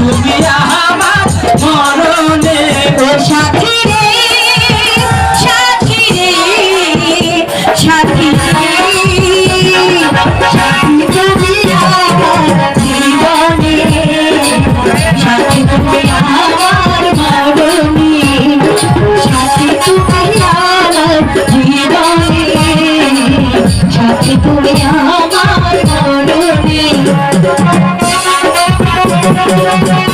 তুমি আমার মরণে। ও সাথী রে। সাথী রে। সাথী রে। Thank you.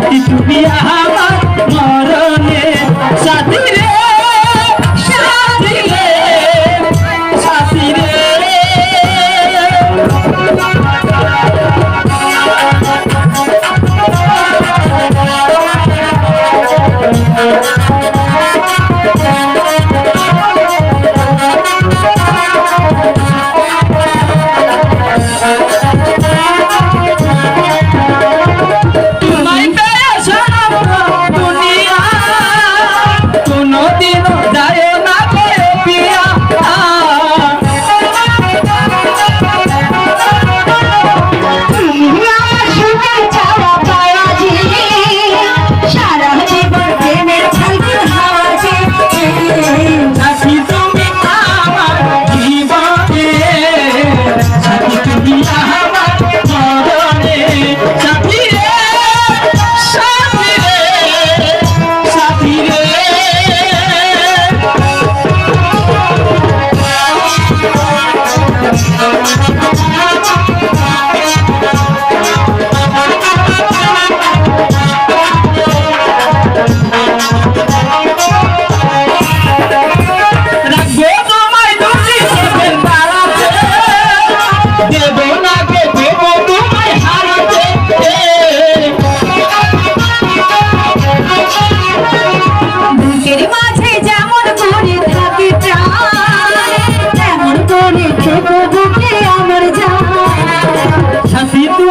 সাথী তুমি আমার মরণে সাথী রে।